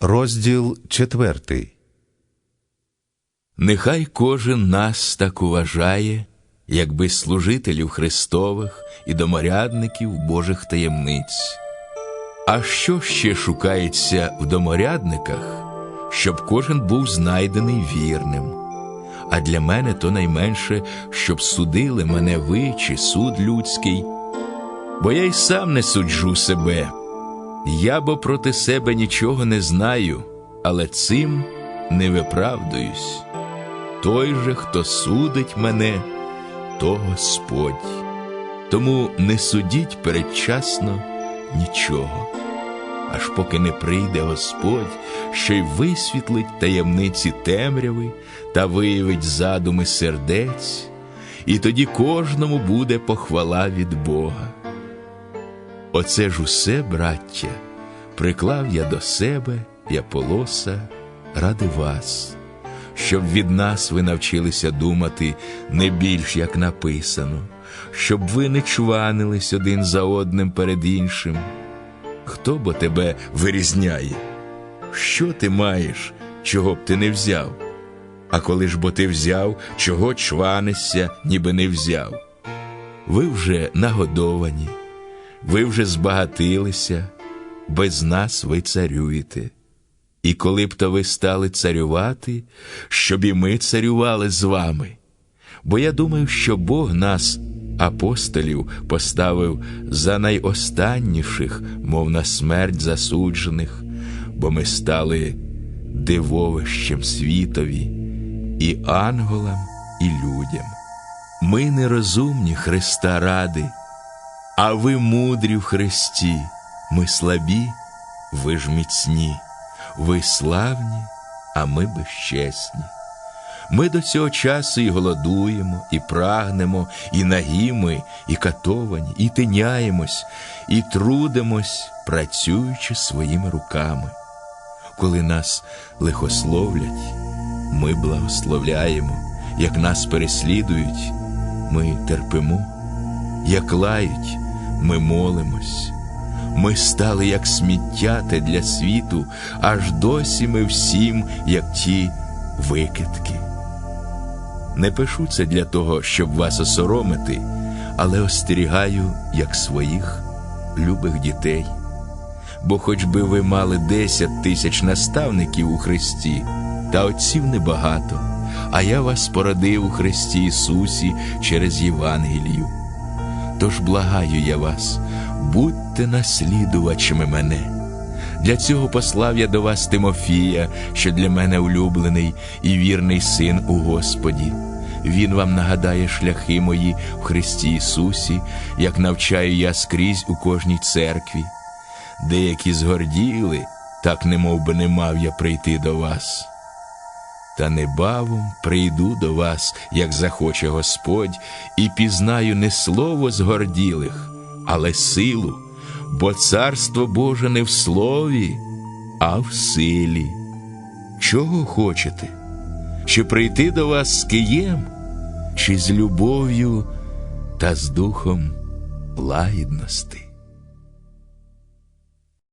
Розділ четвертий. Нехай кожен нас так уважає, якби служителів Христових і доморядників Божих таємниць. А що ще шукається в доморядниках, щоб кожен був знайдений вірним? А для мене то найменше, щоб судили мене ви чи суд людський, бо я й сам не суджу себе. Я бо проти себе нічого не знаю, але цим не виправдуюсь. Той же, хто судить мене, то Господь. Тому не судіть передчасно нічого, аж поки не прийде Господь, що й висвітлить таємниці темряви та виявить задуми сердець, і тоді кожному буде похвала від Бога. Оце ж усе, браття, приклав я до себе я полоса ради вас, щоб від нас ви навчилися думати не більш як написано, щоб ви не чванились один за одним перед іншим. Хто бо тебе вирізняє? Що ти маєш, чого б ти не взяв? А коли ж бо ти взяв, чого чванишся, ніби не взяв? Ви вже нагодовані ви вже збагатилися, без нас ви царюєте. І коли б то ви стали царювати, щоб і ми царювали з вами. Бо я думаю, що Бог нас, апостолів, поставив за найостанніших, мов на смерть засуджених, бо ми стали дивовищем світові, і ангелам, і людям. Ми нерозумні Христа ради. А ви мудрі в Христі, ми слабі, ви ж міцні, ви славні, а ми безчесні. Ми до цього часу і голодуємо, і прагнемо, і нагіми, і катовані, і тиняємось, і трудимось, працюючи своїми руками. Коли нас лихословлять, ми благословляємо, як нас переслідують, ми терпимо, як лають ми молимось. Ми стали як сміття те для світу, аж досі ми всім, як ті викидки. Не пишу це для того, щоб вас осоромити, але остерігаю, як своїх любих дітей. Бо хоч би ви мали десять тисяч наставників у Христі, та отців небагато, а я вас породив у Христі Ісусі через Євангелію. Тож благаю я вас, будьте наслідувачами мене. Для цього послав я до вас Тимофія, що для мене улюблений і вірний син у Господі. Він вам нагадає шляхи мої в Христі Ісусі, як навчаю я скрізь у кожній церкві. Деякі згорділи, так немов би не мав я прийти до вас. Та небавом прийду до вас, як захоче Господь, і пізнаю не слово згорділих, але силу, бо царство Боже не в слові, а в силі. Чого хочете? Чи прийти до вас з києм, чи з любов'ю та з духом лагідності?